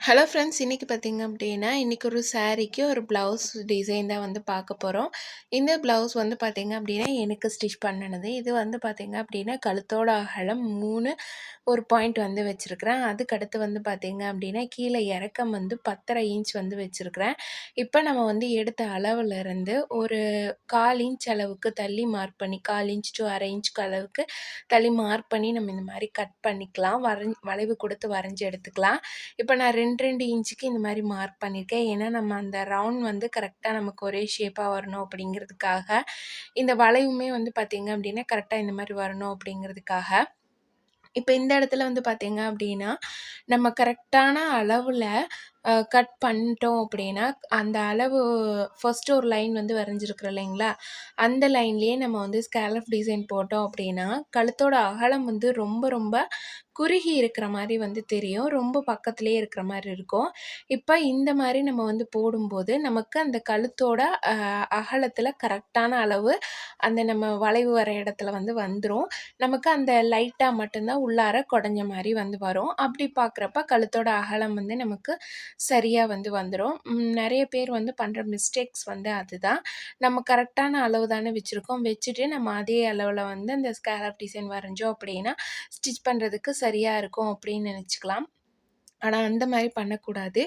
Hello friends இன்றைக்கி பார்த்தீங்க அப்படின்னா இன்றைக்கி ஒரு சாரீக்கு ஒரு ப்ளவுஸ் டிசைன் தான் வந்து பார்க்க போகிறோம் இந்த ப்ளவுஸ் வந்து பார்த்திங்க அப்படின்னா எனக்கு ஸ்டிச் பண்ணினது. இது வந்து பார்த்திங்க அப்படின்னா கழுத்தோட அகலம் மூணு ஒரு பாயிண்ட் வந்து வச்சுருக்கிறேன். அதுக்கடுத்து வந்து பார்த்திங்க அப்படின்னா கீழே இறக்கம் வந்து பத்தரை இன்ச் வந்து வச்சுருக்கிறேன். இப்போ நம்ம வந்து எடுத்த அளவுலேருந்து ஒரு கால் இன்ச் அளவுக்கு தள்ளி மார்க் பண்ணி கால் இன்ச் டு அரை இன்ச் அளவுக்கு தள்ளி மார்க் பண்ணி நம்ம இந்த மாதிரி கட் பண்ணிக்கலாம். வரை வளைவு கொடுத்து வரைஞ்சி எடுத்துக்கலாம். இப்போ நான் ரெண்டு ரெண்டு ரெண்டு இன்ச்சுக்கு இந்த மாதிரி மார்க் பண்ணியிருக்கேன் ஏன்னா நம்ம அந்த ரவுண்ட் வந்து கரெக்டாக நமக்கு ஒரே ஷேப்பாக வரணும் அப்படிங்கிறதுக்காக இந்த வளைவுமே வந்து பார்த்திங்க அப்படின்னா கரெக்டாக இந்த மாதிரி வரணும் அப்படிங்கிறதுக்காக. இப்போ இந்த இடத்துல வந்து பார்த்திங்க அப்படின்னா நம்ம கரெக்டான அளவில் கட் பண்ணிட்டோம் அப்படின்னா அந்த அளவு ஃபஸ்ட்டு ஒரு லைன் வந்து வரைஞ்சிருக்குறோம் இல்லைங்களா? அந்த லைன்லேயே நம்ம வந்து ஸ்கேலஃப் டிசைன் போட்டோம் அப்படின்னா கழுத்தோட அகலம் வந்து ரொம்ப ரொம்ப குறுகி இருக்கிற மாதிரி வந்து தெரியும். ரொம்ப பக்கத்துலேயே இருக்கிற மாதிரி இருக்கும். இப்போ இந்த மாதிரி நம்ம வந்து போடும்போது நமக்கு அந்த கழுத்தோட அகலத்தில் கரெக்டான அளவு அந்த நம்ம வளைவு வர இடத்துல வந்து வந்துடும் நமக்கு அந்த லைட்டாக மட்டும்தான் உள்ளார குடஞ்ச மாதிரி வந்து வரும். அப்படி பார்க்குறப்ப கழுத்தோட அகலம் வந்து நமக்கு சரியாக வந்து வந்துடும் நிறைய பேர் வந்து பண்ணுற மிஸ்டேக்ஸ் வந்து அதுதான். நம்ம கரெக்டான அளவு தானே வச்சுருக்கோம். வச்சுட்டு நம்ம அதே அளவில் வந்து அந்த ஸ்கேலப் டிசைன் வரைஞ்சோம் அப்படின்னா ஸ்டிச் பண்ணுறதுக்கு சரியாக இருக்கும் அப்படின்னு நினச்சிக்கலாம். ஆனால் அந்த மாதிரி பண்ணக்கூடாது.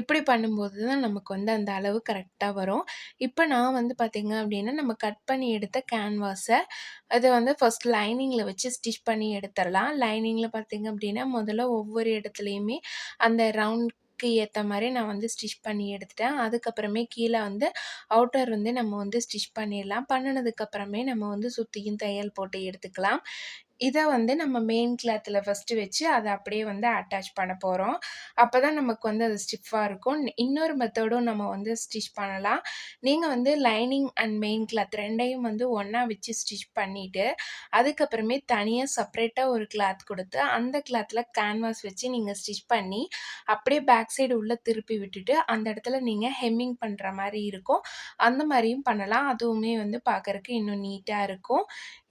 இப்படி பண்ணும்போது தான் நமக்கு வந்து அந்த அளவு கரெக்டாக வரும். இப்போ நான் வந்து பார்த்திங்க அப்படின்னா நம்ம கட் பண்ணி எடுத்த கேன்வாஸை அதை வந்து ஃபஸ்ட் லைனிங்கில் வச்சு ஸ்டிச் பண்ணி எடுத்துடலாம். லைனிங்கில் பார்த்திங்க அப்படின்னா முதல்ல ஒவ்வொரு இடத்துலையுமே அந்த ரவுண்ட் ஏற்ற மாதிரி நான் வந்து ஸ்டிச் பண்ணி எடுத்துட்டேன். அதுக்கப்புறமே கீழே வந்து அவுட்டர் வந்து நம்ம வந்து ஸ்டிச் பண்ணிடலாம். பண்ணினதுக்கப்புறமே நம்ம வந்து சுற்றியும் தையல் போட்டு எடுத்துக்கலாம். இதை வந்து நம்ம மெயின் கிளாத்தில் ஃபஸ்ட்டு வச்சு அதை அப்படியே வந்து அட்டாச் பண்ண போகிறோம் அப்போ தான் நமக்கு வந்து அது ஸ்டிஃபாக இருக்கும். இன்னொரு மெத்தடும் நம்ம வந்து ஸ்டிச் பண்ணலாம். நீங்கள் வந்து லைனிங் அண்ட் மெயின் கிளாத் ரெண்டையும் வந்து ஒன்றா வச்சு ஸ்டிச் பண்ணிவிட்டு அதுக்கப்புறமே தனியாக செப்ரேட்டாக ஒரு கிளாத் கொடுத்து அந்த கிளாத்தில் கேன்வாஸ் வச்சு நீங்கள் ஸ்டிச் பண்ணி அப்படியே பேக் சைடு உள்ளே திருப்பி விட்டுட்டு அந்த இடத்துல நீங்கள் ஹெம்மிங் பண்ணுற மாதிரி இருக்கும். அந்த மாதிரியும் பண்ணலாம். அதுவுமே வந்து பார்க்குறக்கு இன்னும் நீட்டாக இருக்கும்.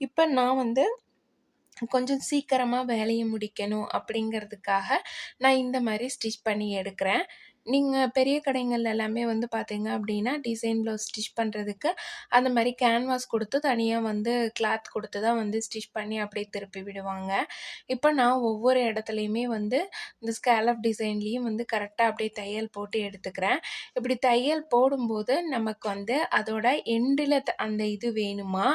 இப்போ நான் வந்து கொஞ்சம் சீக்கிரமாக வேலையை முடிக்கணும் அப்படிங்கிறதுக்காக நான் இந்த மாதிரி ஸ்டிச் பண்ணி எடுக்கிறேன். நீங்கள் பெரிய கடைகள் எல்லாமே வந்து பார்த்தீங்க அப்படின்னா டிசைன் ப்ளவுஸ் ஸ்டிச் பண்ணுறதுக்கு அந்த மாதிரி கேன்வாஸ் கொடுத்து தனியாக வந்து கிளாத் கொடுத்து தான் வந்து ஸ்டிச் பண்ணி அப்படியே திருப்பி விடுவாங்க. இப்போ நான் ஒவ்வொரு இடத்துலையுமே வந்து இந்த ஸ்கேலப் டிசைன்லேயும் வந்து கரெக்டாக அப்படியே தையல் போட்டு எடுத்துக்கிறேன். இப்படி தையல் போடும்போது நமக்கு வந்து அதோட எண்டில் அந்த இது வேணுமா?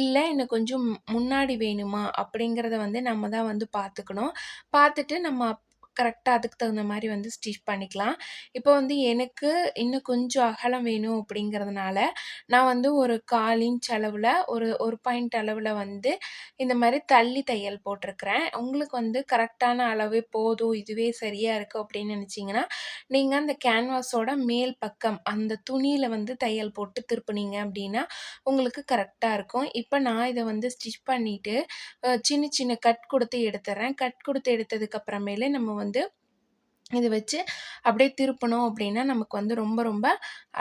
இல்லை இன்னும் கொஞ்சம் முன்னாடி வேணுமா? அப்படிங்கிறத வந்து நம்ம தான் வந்து பார்த்துக்கணும் பார்த்துட்டு நம்ம கரெக்டாக அதுக்கு தகுந்த மாதிரி வந்து ஸ்டிச் பண்ணிக்கலாம். இப்போ வந்து எனக்கு இன்னும் கொஞ்சம் அகலம் வேணும் அப்படிங்கிறதுனால நான் வந்து ஒரு கால் இன்ச் அளவில் ஒரு ஒரு பாயிண்ட் அளவில் வந்து இந்த மாதிரி தள்ளி தையல் போட்டிருக்கிறேன். உங்களுக்கு வந்து கரெக்டான அளவே போதும் இதுவே சரியாக இருக்குது அப்படின்னு நினச்சிங்கன்னா நீங்கள் அந்த கேன்வாஸோட மேல் பக்கம் அந்த துணியில் வந்து தையல் போட்டு திருப்பினீங்க அப்படின்னா உங்களுக்கு கரெக்டாக இருக்கும். இப்போ நான் இதை வந்து ஸ்டிச் பண்ணிவிட்டு சின்ன சின்ன கட் கொடுத்து எடுத்துறேன். கட் கொடுத்து எடுத்ததுக்கப்புறமேலே நம்ம வந்து வந்து இது வச்சு அப்படியே திருப்பணும் அப்படின்னா நமக்கு வந்து ரொம்ப ரொம்ப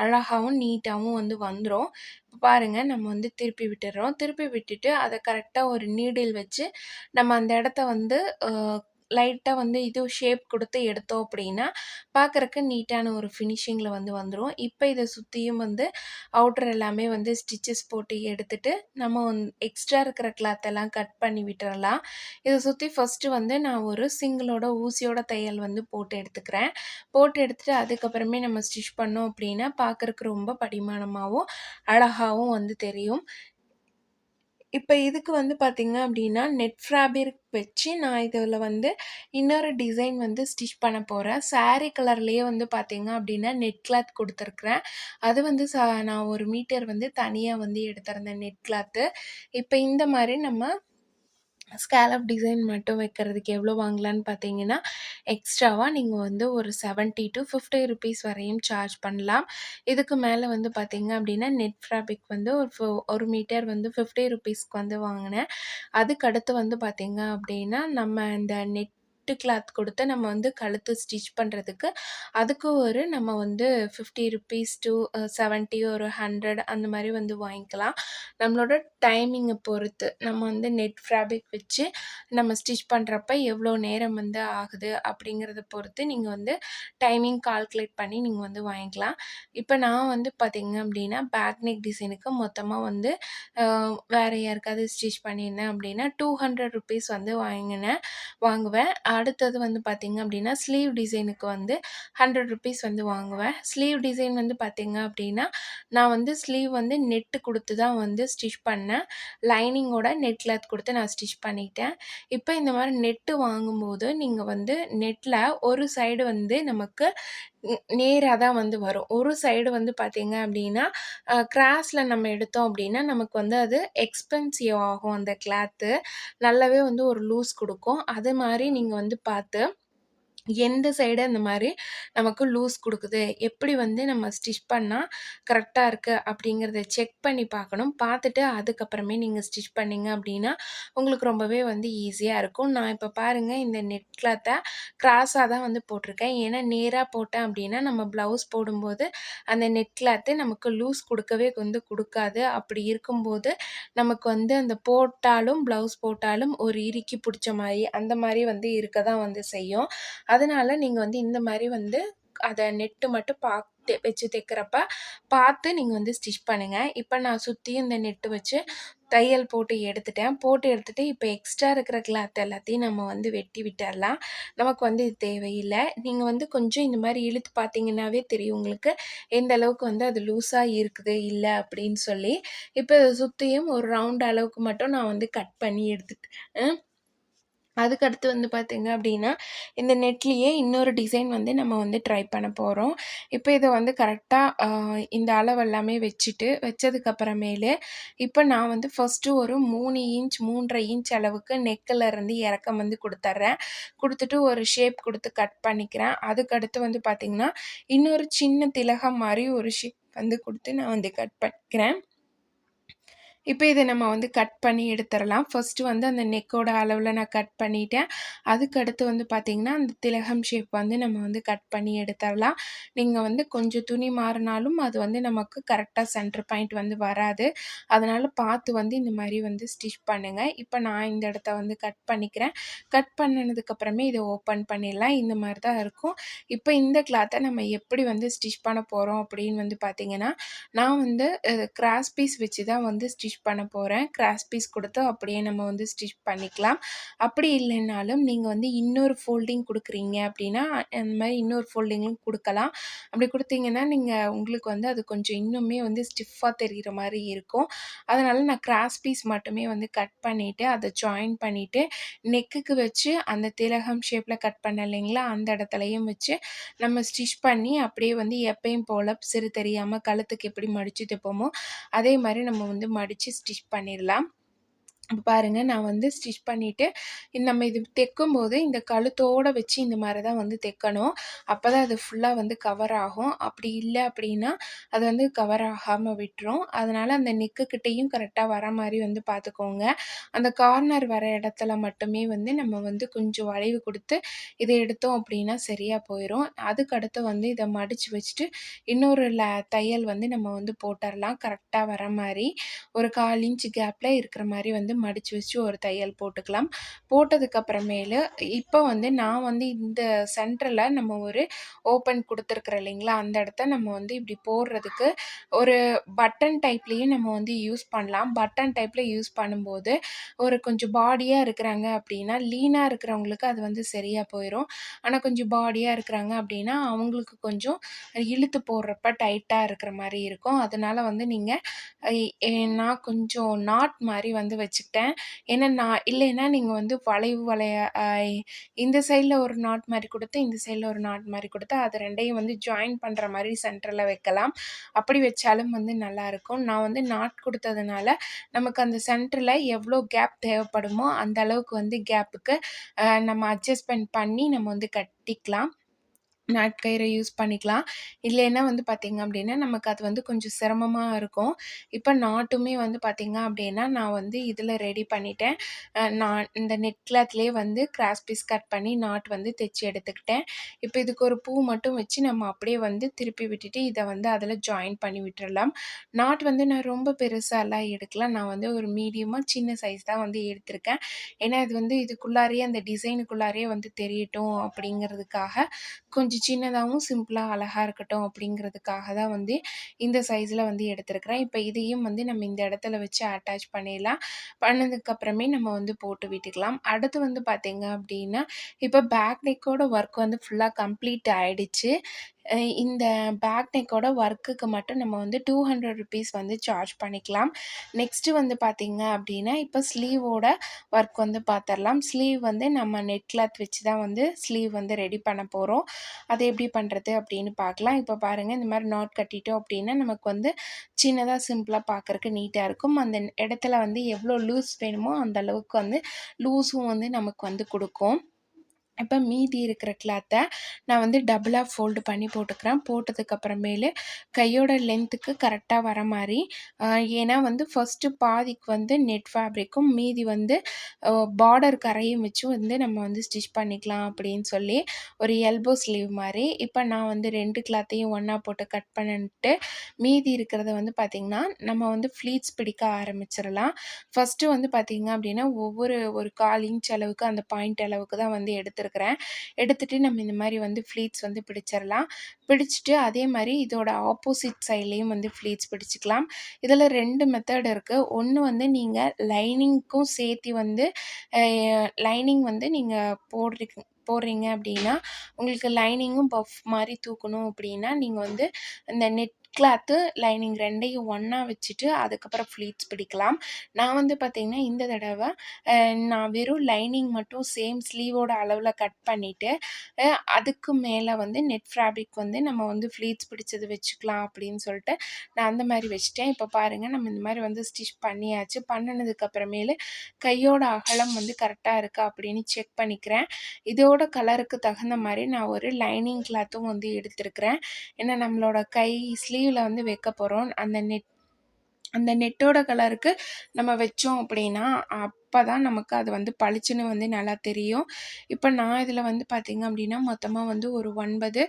அழகாகவும் நீட்டாகவும் வந்து வந்துடும் பாருங்கள் நம்ம வந்து திருப்பி விட்டுடுறோம் திருப்பி விட்டுட்டு அதை கரெக்டாக ஒரு நீடில் வச்சு நம்ம அந்த இடத்த வந்து லைட்டாக வந்து இது ஷேப் கொடுத்து எடுத்தோம் அப்படின்னா பார்க்குறக்கு நீட்டான ஒரு ஃபினிஷிங்கில் வந்து வந்துடும் இப்போ இதை சுற்றியும் வந்து அவுட்டர் எல்லாமே வந்து ஸ்டிச்சஸ் போட்டு எடுத்துட்டு நம்ம வந் எக்ஸ்ட்ரா இருக்கிற கிளாத்தெல்லாம் கட் பண்ணி விட்டுறலாம். இதை சுற்றி ஃபஸ்ட்டு வந்து நான் ஒரு சிங்கிளோட ஊசியோட தையல் வந்து போட்டு எடுத்துக்கிறேன். போட்டு எடுத்துகிட்டு அதுக்கப்புறமே நம்ம ஸ்டிச் பண்ணோம் அப்படின்னா பார்க்குறக்கு ரொம்ப படிமானமாகவும் அழகாகவும் வந்து தெரியும். இப்போ இதுக்கு வந்து பார்த்திங்க அப்படின்னா நெட் ஃபேப்ரிக் வச்சு நான் இதில் வந்து இன்னொரு டிசைன் வந்து ஸ்டிச் பண்ண போகிறேன் சாரீ கலர்லேயே வந்து பார்த்திங்க அப்படின்னா நெட் கிளாத் கொடுத்துருக்குறேன். அது வந்து ச நான் ஒரு மீட்டர் வந்து தனியாக வந்து எடுத்திருந்தேன் நெட் கிளாத்து இப்போ இந்த மாதிரி நம்ம ஸ்கேலப் டிசைன் மட்டும் வைக்கிறதுக்கு எவ்வளோ வாங்கலான்னு பார்த்தீங்கன்னா எக்ஸ்ட்ராவாக நீங்கள் வந்து ஒரு செவன்ட்டி டு ஃபிஃப்டி ருபீஸ் வரையும் சார்ஜ் பண்ணலாம். இதுக்கு மேலே வந்து பார்த்தீங்க அப்படின்னா நெட் ஃபேப்ரிக் வந்து ஒரு ஒரு மீட்டர் வந்து ஃபிஃப்டி ருபீஸ்க்கு வந்து வாங்கினேன். அதுக்கடுத்து வந்து பார்த்தீங்க அப்படின்னா நம்ம இந்த நெட் நெட்டு கிளாத் கொடுத்து நம்ம வந்து கழுத்து ஸ்டிச் பண்ணுறதுக்கு அதுக்கு ஒரு நம்ம வந்து ஃபிஃப்டி ருபீஸ் டு செவன்ட்டி ஒரு ஹண்ட்ரட் அந்த மாதிரி வந்து வாங்கிக்கலாம். நம்மளோட டைமிங்கை பொறுத்து நம்ம வந்து நெட் ஃபேப்ரிக் வச்சு நம்ம ஸ்டிச் பண்ணுறப்ப எவ்வளோ நேரம் வந்து ஆகுது அப்படிங்கிறத பொறுத்து நீங்கள் வந்து டைமிங் கால்குலேட் பண்ணி நீங்கள் வந்து வாங்கிக்கலாம். இப்போ நான் வந்து பார்த்திங்க அப்படின்னா பேக் நெக் டிசைனுக்கு மொத்தமாக வந்து வேறு யாருக்காவது ஸ்டிச் பண்ணியிருந்தேன் அப்படின்னா டூ ஹண்ட்ரட் ருபீஸ் வந்து வாங்கினேன் வாங்குவேன். அடுத்தது வந்து பார்த்திங்க அப்படின்னா ஸ்லீவ் டிசைனுக்கு வந்து ஹண்ட்ரட் ருபீஸ் வந்து வாங்குவேன். ஸ்லீவ் டிசைன் வந்து பார்த்திங்க அப்படின்னா நான் வந்து ஸ்லீவ் வந்து நெட்டு கொடுத்து தான் வந்து ஸ்டிச் பண்ணேன். லைனிங்கோட நெட் கிளாத் கொடுத்து நான் ஸ்டிச் பண்ணிட்டேன். இப்போ இந்த மாதிரி நெட்டு வாங்கும்போது நீங்கள் வந்து நெட்டில் ஒரு சைடு வந்து நமக்கு நேராக தான் வந்து வரும். ஒரு சைடு வந்து பார்த்திங்க அப்படின்னா கிராஸில் நம்ம எடுத்தோம் அப்படின்னா நமக்கு வந்து அது எக்ஸ்பென்சிவ் ஆகும் அந்த கிளாத்து நல்லாவே வந்து ஒரு லூஸ் கொடுக்கும். அது மாதிரி நீங்கள் வந்து பார்த்து எந்த சைடு அந்த மாதிரி நமக்கு லூஸ் கொடுக்குது? எப்படி வந்து நம்ம ஸ்டிச் பண்ணால் கரெக்டாக இருக்குது அப்படிங்கிறத செக் பண்ணி பார்க்கணும். பார்த்துட்டு அதுக்கப்புறமே நீங்கள் ஸ்டிச் பண்ணீங்க அப்படின்னா உங்களுக்கு ரொம்பவே வந்து ஈஸியாக இருக்கும். நான் இப்போ பாருங்கள் இந்த நெட் கிளாத்தை கிராஸாக தான் வந்து போட்டிருக்கேன். ஏன்னா நேராக போட்டேன் அப்படின்னா நம்ம ப்ளவுஸ் போடும்போது அந்த நெட் கிளாத்து நமக்கு லூஸ் கொடுக்கவே வந்து கொடுக்காது. அப்படி இருக்கும்போது நமக்கு வந்து அந்த போட்டாலும் ப்ளவுஸ் போட்டாலும் ஒரு இறுக்கி பிடிச்ச மாதிரி அந்த மாதிரி வந்து இருக்க தான் வந்து செய்யும். அதனால நீங்கள் வந்து இந்த மாதிரி வந்து அதை நெட்டு மட்டும் பார்த்து வச்சு தைக்கிறப்ப பார்த்து நீங்கள் வந்து ஸ்டிச் பண்ணுங்கள் இப்போ நான் சுற்றியும் இந்த நெட்டு வச்சு தையல் போட்டு எடுத்துட்டேன். போட்டு எடுத்துகிட்டு இப்போ எக்ஸ்ட்ரா இருக்கிற கிளாத் எல்லாத்தையும் நம்ம வந்து வெட்டி விட்டுடலாம் நமக்கு வந்து இது தேவையில்லை. நீங்கள் வந்து கொஞ்சம் இந்த மாதிரி இழுத்து பார்த்தீங்கன்னாவே தெரியும் உங்களுக்கு எந்த அளவுக்கு வந்து அது லூஸாக இருக்குது இல்லை அப்படின்னு சொல்லி. இப்போ இதை சுற்றியும் ஒரு ரவுண்ட் அளவுக்கு மட்டும் நான் வந்து கட் பண்ணி எடுத்துட்டேன் அதுக்கடுத்து வந்து பார்த்தீங்க அப்படின்னா இந்த நெட்லேயே இன்னொரு டிசைன் வந்து நம்ம வந்து ட்ரை பண்ண போகிறோம் இப்போ இதை வந்து கரெக்டாக இந்த அளவு எல்லாமே வச்சுட்டு வச்சதுக்கப்புறமேலு இப்போ நான் வந்து ஃபஸ்ட்டு ஒரு மூணு இன்ச் மூன்றரை இன்ச் அளவுக்கு நெக்கில் இருந்து இறக்கம் வந்து கொடுத்துட்றேன் கொடுத்துட்டு ஒரு ஷேப் கொடுத்து கட் பண்ணிக்கிறேன். அதுக்கடுத்து வந்து பார்த்திங்கன்னா இன்னொரு சின்ன திலகம் மாதிரி ஒரு ஷேப் வந்து கொடுத்து நான் வந்து கட் பண்ணிக்கிறேன். இப்போ இதை நம்ம வந்து கட் பண்ணி எடுத்துடலாம். ஃபஸ்ட்டு வந்து அந்த நெக்கோட அளவில் நான் கட் பண்ணிட்டேன். அதுக்கடுத்து வந்து பார்த்திங்கன்னா அந்த திலகம் ஷேப் வந்து நம்ம வந்து கட் பண்ணி எடுத்துடலாம். நீங்கள் வந்து கொஞ்சம் துணி மாறினாலும் அது வந்து நமக்கு கரெக்டாக சென்டர் பாயிண்ட் வந்து வராது. அதனால் பார்த்து வந்து இந்த மாதிரி வந்து ஸ்டிச் பண்ணுங்கள் இப்போ நான் இந்த இடத்த வந்து கட் பண்ணிக்கிறேன். கட் பண்ணினதுக்கப்புறமே இதை ஓப்பன் பண்ணிடலாம். இந்த மாதிரி தான் இருக்கும். இப்போ இந்த கிளாத்தை நம்ம எப்படி வந்து ஸ்டிச் பண்ண போகிறோம் அப்படின்னு வந்து பார்த்திங்கன்னா நான் வந்து கிராஸ் பீஸ் வச்சு தான் வந்து ஸ்டிச் பண்ண போகிறேன் கிராஸ் பீஸ் கொடுத்து அப்படியே நம்ம வந்து ஸ்டிச் பண்ணிக்கலாம். அப்படி இல்லைனாலும் நீங்கள் வந்து இன்னொரு ஃபோல்டிங் கொடுக்குறீங்க அப்படின்னா அந்த மாதிரி இன்னொரு ஃபோல்டிங்கும் கொடுக்கலாம். அப்படி கொடுத்தீங்கன்னா நீங்கள் உங்களுக்கு வந்து அது கொஞ்சம் இன்னுமே வந்து ஸ்டிஃபாக தெரிகிற மாதிரி இருக்கும். அதனால் நான் கிராஸ் பீஸ் மட்டுமே வந்து கட் பண்ணிவிட்டு அதை ஜாயின் பண்ணிவிட்டு நெக்குக்கு வச்சு அந்த திலகம் ஷேப்பில் கட் பண்ண இல்லைங்களா அந்த இடத்துலையும் வச்சு நம்ம ஸ்டிச் பண்ணி அப்படியே வந்து எப்பயும் போல் சிறு தெரியாமல் கழுத்துக்கு எப்படி மடிச்சு தைப்போமோ அதே மாதிரி நம்ம வந்து வச்சு ஸ்டிச் பண்ணிடலாம். பாருங்கள் நான் வந்து ஸ்டிச் பண்ணிவிட்டு நம்ம இது தைக்கும்போது இந்த கழுத்தோடு வச்சு இந்த மாதிரி தான் வந்து தைக்கணும். அப்போ தான் அது ஃபுல்லாக வந்து கவர் ஆகும். அப்படி இல்லை அப்படின்னா அது வந்து கவர் ஆகாமல் விட்டுரும். அதனால் அந்த நெக்குக்கிட்டேயும் கரெக்டாக வர மாதிரி வந்து பார்த்துக்கோங்க. அந்த கார்னர் வர இடத்துல மட்டுமே வந்து நம்ம வந்து கொஞ்சம் வளைவு கொடுத்து இதை எடுத்தோம் அப்படின்னா சரியாக போயிடும் அதுக்கடுத்து வந்து இதை மடித்து வச்சுட்டு இன்னொரு ல தையல் வந்து நம்ம வந்து போட்டுடலாம் கரெக்டாக வர மாதிரி. ஒரு கால் இன்ச் கேப்பில் இருக்கிற மாதிரி வந்து மடித்து வச்சு ஒரு தையல் போட்டுக்கலாம். போட்டதுக்கப்புறமேலு இப்போ வந்து நான் வந்து இந்த சென்டரில் நம்ம ஒரு ஓப்பன் கொடுத்துருக்குறோம் இல்லைங்களா? அந்த இடத்த நம்ம வந்து இப்படி போடுறதுக்கு ஒரு பட்டன் டைப்லேயும் நம்ம வந்து யூஸ் பண்ணலாம். பட்டன் டைப்பில் யூஸ் பண்ணும்போது ஒரு கொஞ்சம் பாடியாக இருக்கிறாங்க அப்படின்னா லீனாக இருக்கிறவங்களுக்கு அது வந்து சரியாக போயிடும் ஆனால் கொஞ்சம் பாடியாக இருக்கிறாங்க அப்படின்னா அவங்களுக்கு கொஞ்சம் இழுத்து போடுறப்ப டைட்டாக இருக்கிற மாதிரி இருக்கும். அதனால் வந்து நீங்கள் நான் கொஞ்சம் நாட் மாதிரி வந்து வச்சுக்கிட்டேன். ஏன்னா நான் இல்லைன்னா நீங்கள் வந்து வளைவு வளைய இந்த சைடில் ஒரு நாட் மாதிரி கொடுத்து இந்த சைடில் ஒரு நாட் மாதிரி கொடுத்து அது ரெண்டையும் வந்து ஜாயின் பண்ணுற மாதிரி சென்டரில் வைக்கலாம். அப்படி வச்சாலும் வந்து நல்லாயிருக்கும் நான் வந்து நாட் கொடுத்ததுனால நமக்கு அந்த சென்டரில் எவ்வளோ கேப் தேவைப்படுமோ அந்த அளவுக்கு வந்து கேப்புக்கு நம்ம அட்ஜஸ்ட்மெண்ட் பண்ணி நம்ம வந்து கட்டிக்கலாம். நாட்கயிறை யூஸ் பண்ணிக்கலாம். இல்லைன்னா வந்து பார்த்திங்க அப்படின்னா நமக்கு அது வந்து கொஞ்சம் சிரமமாக இருக்கும். இப்போ நாட்டுமே வந்து பார்த்திங்க அப்படின்னா நான் வந்து இதில் ரெடி பண்ணிட்டேன். நான் இந்த நெட் கிளாத்லேயே வந்து கிராஸ் பீஸ் கட் பண்ணி நாட் வந்து தைச்சி எடுத்துக்கிட்டேன். இப்போ இதுக்கு ஒரு பூ மட்டும் வச்சு நம்ம அப்படியே வந்து திருப்பி விட்டுட்டு இதை வந்து அதில் ஜாயின் பண்ணி விட்டுடலாம் நாட் வந்து நான் ரொம்ப பெருசாலாம் எடுக்கல நான் வந்து ஒரு மீடியமாக சின்ன சைஸ் தான் வந்து எடுத்திருக்கேன். ஏன்னா இது வந்து இதுக்குள்ளாரையே அந்த டிசைனுக்குள்ளாரையே வந்து தெரியட்டும் அப்படிங்கிறதுக்காக கொஞ்சம் சின்னதாகவும் சிம்பிளாக அழகாக இருக்கட்டும் அப்படிங்கிறதுக்காக தான் வந்து இந்த சைஸில் வந்து எடுத்திருக்கிறேன். இப்போ இதையும் வந்து நம்ம இந்த இடத்துல வச்சு அட்டாச் பண்ணிடலாம். பண்ணதுக்கப்புறமே நம்ம வந்து போட்டு விட்டுக்கலாம். அடுத்து வந்து பார்த்திங்க அப்படின்னா இப்போ பேக் நெக்கோட ஒர்க் வந்து ஃபுல்லாக கம்ப்ளீட் ஆகிடுச்சு இந்த பேக் நெக்கோட ஒர்க்குக்கு மட்டும் நம்ம வந்து டூ ஹண்ட்ரட் ருபீஸ் வந்து சார்ஜ் பண்ணிக்கலாம். நெக்ஸ்ட்டு வந்து பார்த்திங்க அப்படின்னா இப்போ ஸ்லீவோட ஒர்க் வந்து பார்த்துடலாம் ஸ்லீவ் வந்து நம்ம நெட் கிளாத் வச்சு தான் வந்து ஸ்லீவ் வந்து ரெடி பண்ண போகிறோம் அதை எப்படி பண்ணுறது அப்படின்னு பார்க்கலாம் இப்போ பாருங்கள் இந்த மாதிரி நாட் கட்டிட்டோம் அப்படின்னா நமக்கு வந்து சின்னதாக சிம்பிளாக பார்க்குறக்கு நீட்டாக இருக்கும். அந்த இடத்துல வந்து எவ்வளோ லூஸ் வேணுமோ அந்த அளவுக்கு வந்து லூஸும் வந்து நமக்கு வந்து கொடுக்கும். இப்போ மீதி இருக்கிற கிளாத்தை நான் வந்து டபுளாக ஃபோல்டு பண்ணி போட்டுக்கிறேன். போட்டதுக்கப்புறமேலு கையோட லென்த்துக்கு கரெக்டாக வர மாதிரி ஏன்னா வந்து ஃபஸ்ட்டு பாதிக்கு வந்து நெட் ஃபேப்ரிக்கும் மீதி வந்து பார்டர் கரையும் வச்சு வந்து நம்ம வந்து ஸ்டிச் பண்ணிக்கலாம் அப்படின்னு சொல்லி ஒரு எல்போ ஸ்லீவ் மாதிரி. இப்போ நான் வந்து ரெண்டு கிளாத்தையும் ஒன்றா போட்டு கட் பண்ணிட்டு மீதி இருக்கிறத வந்து பார்த்திங்கன்னா நம்ம வந்து ஃப்ளீட்ஸ் பிடிக்க ஆரம்பிச்சிடலாம். ஃபஸ்ட்டு வந்து பார்த்திங்க அப்படின்னா ஒவ்வொரு ஒரு கால் இன்ச் அளவுக்கு அந்த பாயிண்ட் அளவுக்கு தான் வந்து எடுத்துருக்கிறேன் எடுத்துகிட்டு நம்ம இந்த மாதிரி வந்து ஃப்ளீட்ஸ் வந்து பிடிச்சிடலாம் பிடிச்சிட்டு அதே மாதிரி இதோட ஆப்போசிட் சைட்லேயும் வந்து ஃப்ளீட்ஸ் பிடிச்சிக்கலாம். இதில் ரெண்டு மெத்தட் இருக்குது ஒன்று வந்து நீங்கள் லைனிங்க்கும் சேர்த்து வந்து லைனிங் வந்து நீங்கள் போடுறீங்க போடுறீங்க அப்படின்னா உங்களுக்கு லைனிங்கும் பஃப் மாதிரி தூக்கணும் அப்படின்னா நீங்கள் வந்து இந்த நெட் கிளாத்து லைனிங் ரெண்டையும் ஒன்றா வச்சுட்டு அதுக்கப்புறம் ஃப்ளீட்ஸ் பிடிக்கலாம். நான் வந்து பார்த்திங்கன்னா இந்த தடவை நான் வெறும் லைனிங் மட்டும் சேம் ஸ்லீவோட அளவில் கட் பண்ணிவிட்டு அதுக்கு மேலே வந்து நெட் ஃபேப்ரிக் வந்து நம்ம வந்து ஃப்ளீட்ஸ் பிடிச்சது வச்சுக்கலாம் அப்படின்னு சொல்லிட்டு நான் அந்த மாதிரி வச்சுட்டேன். இப்போ பாருங்கள் நம்ம இந்த மாதிரி வந்து ஸ்டிச் பண்ணியாச்சு. பண்ணினதுக்கப்புறமேலு கையோட அகலம் வந்து கரெக்டாக இருக்கா அப்படின்னு செக் பண்ணிக்கிறேன். இதோட கலருக்கு தகுந்த மாதிரி நான் ஒரு லைனிங் கிளாத்தும் வந்து எடுத்திருக்கிறேன். ஏன்னா நம்மளோட கை ஸ்லீவ் ஸ்லீவில் வந்து வைக்க போகிறோம் அந்த நெட் அந்த நெட்டோட கலருக்கு நம்ம வச்சோம் அப்படின்னா அப்போ தான் நமக்கு அது வந்து பளிச்சுன்னு வந்து நல்லா தெரியும். இப்போ நான் இதில் வந்து பார்த்திங்க அப்படின்னா மொத்தமாக வந்து ஒரு ஒன்பது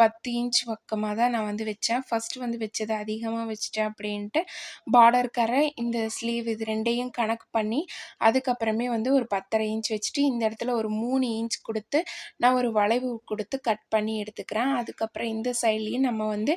பத்து இன்ச் பக்கமாக தான் நான் வந்து வச்சேன். ஃபஸ்ட்டு வந்து வச்சது அதிகமாக வச்சுட்டேன் அப்படின்ட்டு பார்டர் கரை இந்த ஸ்லீவ் இது ரெண்டையும் கணக்கு பண்ணி அதுக்கப்புறமே வந்து ஒரு பத்தரை இன்ச் வச்சுட்டு இந்த இடத்துல ஒரு மூணு இன்ச் கொடுத்து நான் ஒரு வளைவு கொடுத்து கட் பண்ணி எடுத்துக்கிறேன். அதுக்கப்புறம் இந்த சைட்லேயும் நம்ம வந்து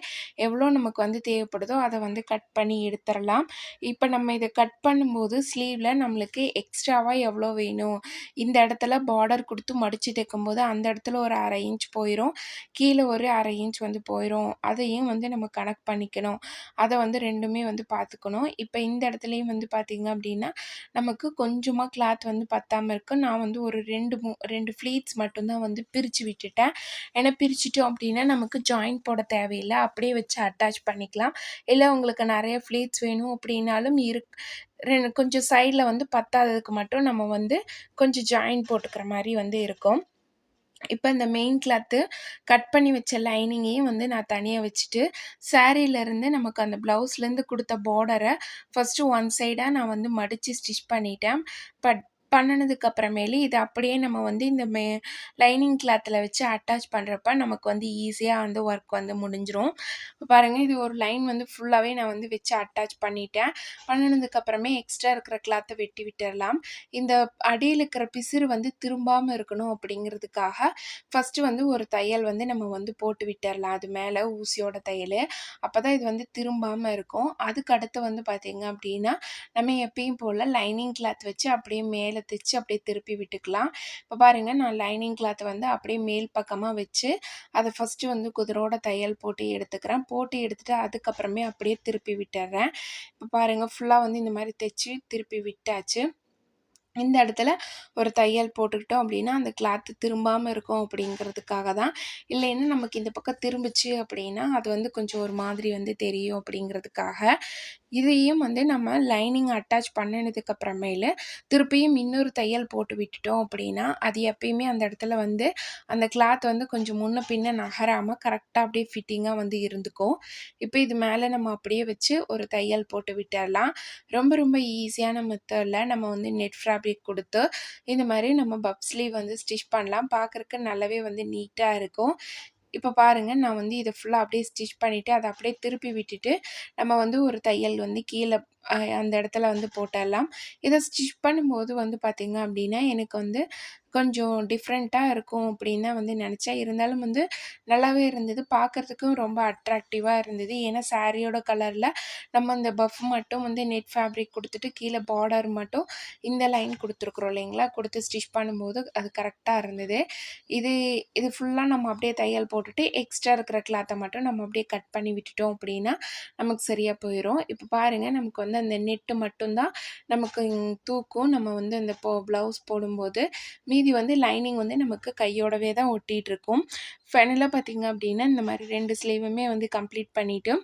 எவ்வளோ நமக்கு வந்து தேவைப்படுதோ அதை வந்து கட் பண்ணி எடுத்துடலாம். இப்போ நம்ம இதை கட் பண்ணும்போது ஸ்லீவில் நம்மளுக்கு எக்ஸ்ட்ராவாக எவ்வளோ வேணும்? இந்த இடத்துல பார்டர் கொடுத்து மடித்து தைக்கும்போது அந்த இடத்துல ஒரு அரை இன்ச் போயிடும் கீழே ஒரு அரை இன்ச் வந்து போயிடும் அதையும் வந்து நம்ம கணக்கு பண்ணிக்கணும். அதை வந்து ரெண்டுமே வந்து பார்த்துக்கணும் இப்போ இந்த இடத்துலையும் வந்து பார்த்திங்க அப்படின்னா நமக்கு கொஞ்சமாக கிளாத் வந்து பத்தாமல் இருக்கு. நான் வந்து ஒரு ரெண்டு மூ ரெண்டு ஃப்ளீட்ஸ் மட்டும்தான் வந்து பிரித்து விட்டுட்டேன். ஏன்னா பிரிச்சுட்டோம் அப்படின்னா நமக்கு ஜாயின் போட தேவையில்லை. அப்படியே வச்சு அட்டாச் பண்ணிக்கலாம். இல்லை உங்களுக்கு நிறைய ஃப்ளீட்ஸ் வேணும் அப்படின்னாலும் இருக் ரெண்டு கொஞ்சம் சைடில் வந்து பத்தாததுக்கு மட்டும் நம்ம வந்து கொஞ்சம் ஜாயின் போட்டுக்கிற மாதிரி வந்து இருக்கும். இப்போ இந்த மெயின் கிளாத்து கட் பண்ணி வச்ச லைனிங்கையும் வந்து நான் தனியாக வச்சுட்டு சேரீலேருந்து நமக்கு அந்த ப்ளவுஸ்லேருந்து கொடுத்த பார்டரை ஃபஸ்ட்டு ஒன் சைடாக நான் வந்து மடித்து ஸ்டிச் பண்ணிட்டேன். பட் பண்ணினதுக்கு அப்புறமேலு இது அப்படியே நம்ம வந்து இந்த மே லைனிங் கிளாத்தில் வச்சு அட்டாச் பண்ணுறப்ப நமக்கு வந்து ஈஸியாக வந்து ஒர்க் வந்து முடிஞ்சிரும். பாருங்கள் இது ஒரு லைன் வந்து ஃபுல்லாகவே நான் வந்து வச்சு அட்டாச் பண்ணிட்டேன். பண்ணினதுக்கப்புறமே எக்ஸ்ட்ரா இருக்கிற கிளாத்தை வெட்டி விட்டுடலாம் இந்த அடியில் இருக்கிற பிசிறு வந்து திரும்பாமல் இருக்கணும் அப்படிங்கிறதுக்காக ஃபஸ்ட்டு வந்து ஒரு தையல் வந்து நம்ம வந்து போட்டு விட்டுடலாம் அது மேலே ஊசியோட தையல். அப்போ தான் இது வந்து திரும்பாமல் இருக்கும். அதுக்கு அடுத்து வந்து பார்த்திங்க அப்படின்னா நம்ம எப்பயும் போல் லைனிங் கிளாத் வச்சு அப்படியே மேலே மேலே தைச்சு அப்படியே திருப்பி விட்டுக்கலாம். இப்போ பாருங்கள் நான் லைனிங் கிளாத் வந்து அப்படியே மேல் பக்கமாக வச்சு அதை ஃபஸ்ட்டு வந்து குதிரோட தையல் போட்டு எடுத்துக்கிறேன். போட்டு எடுத்துகிட்டு அதுக்கப்புறமே அப்படியே திருப்பி விட்டுறேன். இப்போ பாருங்கள் ஃபுல்லாக வந்து இந்த மாதிரி தைச்சி திருப்பி விட்டாச்சு. இந்த இடத்துல ஒரு தையல் போட்டுக்கிட்டோம் அப்படின்னா அந்த கிளாத்து திரும்பாமல் இருக்கும் அப்படிங்கிறதுக்காக தான். இல்லைன்னா நமக்கு இந்த பக்கம் திரும்பிச்சு அப்படின்னா அது வந்து கொஞ்சம் ஒரு மாதிரி வந்து தெரியும் அப்படிங்கிறதுக்காக. இதையும் வந்து நம்ம லைனிங் அட்டாச் பண்ணினதுக்கு அப்புறமேலு திருப்பியும் இன்னொரு தையல் போட்டு விட்டுட்டோம் அப்படின்னா அது எப்பயுமே அந்த இடத்துல வந்து அந்த கிளாத் வந்து கொஞ்சம் முன்ன பின்ன நகராமல் கரெக்டாக அப்படியே ஃபிட்டிங்காக வந்து இருந்துக்கும். இப்போ இது மேலே நம்ம அப்படியே வச்சு ஒரு தையல் போட்டு விட்டுடலாம் ரொம்ப ரொம்ப ஈஸியான மெத்தடில் நம்ம வந்து நெட் ஃபேப்ரிக் கொடுத்து இந்த மாதிரி நம்ம பப் ஸ்லீவ் வந்து ஸ்டிச் பண்ணலாம். பார்க்குறக்கு நல்லாவே வந்து நீட்டாக இருக்கும். இப்போ பாருங்கள் நான் வந்து இதை ஃபுல்லாக அப்படியே ஸ்டிச் பண்ணிவிட்டு அதை அப்படியே திருப்பி விட்டுட்டு நம்ம வந்து ஒரு தையல் வந்து கீழே அந்த இடத்துல வந்து போட்டுடலாம் இதை ஸ்டிச் பண்ணும்போது வந்து பார்த்திங்க அப்படின்னா எனக்கு வந்து கொஞ்சம் டிஃப்ரெண்ட்டாக இருக்கும் அப்படின்னு தான் வந்து நினச்சேன். இருந்தாலும் வந்து நல்லாவே இருந்தது. பார்க்குறதுக்கும் ரொம்ப அட்ராக்டிவாக இருந்தது. ஏன்னா சாரியோட கலரில் நம்ம இந்த பஃப் மட்டும் வந்து நெட் ஃபேப்ரிக் கொடுத்துட்டு கீழே பார்டர் மட்டும் இந்த லைன் கொடுத்துருக்குறோம் இல்லைங்களா? கொடுத்து ஸ்டிச் பண்ணும்போது அது கரெக்டாக இருந்தது. இது இது ஃபுல்லாக நம்ம அப்படியே தையல் போட்டுட்டு எக்ஸ்ட்ரா இருக்கிற கிளாத்தை மட்டும் நம்ம அப்படியே கட் பண்ணி விட்டுட்டோம் அப்படின்னா நமக்கு சரியாக போயிடும் இப்போ பாருங்கள் நமக்கு வந்து அந்த நெட்டு மட்டும்தான் நமக்கு தூக்கும். நம்ம வந்து அந்த போ ப்ளவுஸ் போடும்போது மீதி வந்து லைனிங் வந்து நமக்கு கையோடவே தான் ஒட்டிகிட்டு இருக்கும் ஃபைனலாக பார்த்திங்க அப்படின்னா இந்த மாதிரி ரெண்டு ஸ்லீவுமே வந்து கம்ப்ளீட் பண்ணிவிட்டு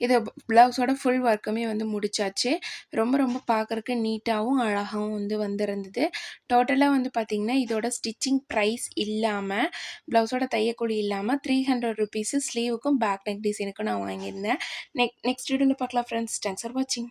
இது ப்ளவுஸோட ஃபுல் ஒர்க்குமே வந்து முடிச்சாச்சு. ரொம்ப ரொம்ப பார்க்குறக்கு நீட்டாகவும் அழகாகவும் வந்து வந்திருந்தது. டோட்டலாக வந்து பார்த்திங்கன்னா இதோட ஸ்டிச்சிங் ப்ரைஸ் இல்லாமல் ப்ளவுஸோட தையக்கூலி இல்லாமல் த்ரீ ஹண்ட்ரட் ருபீஸு ஸ்லீவுக்கும் பேக் நெக் டிசைனுக்கும் நான் வாங்கியிருந்தேன். நெக் நெக்ஸ்ட் வீடியோவில் பார்க்கலாம் ஃப்ரெண்ட்ஸ் தேங்க்ஸ் ஃபார் வாட்சிங்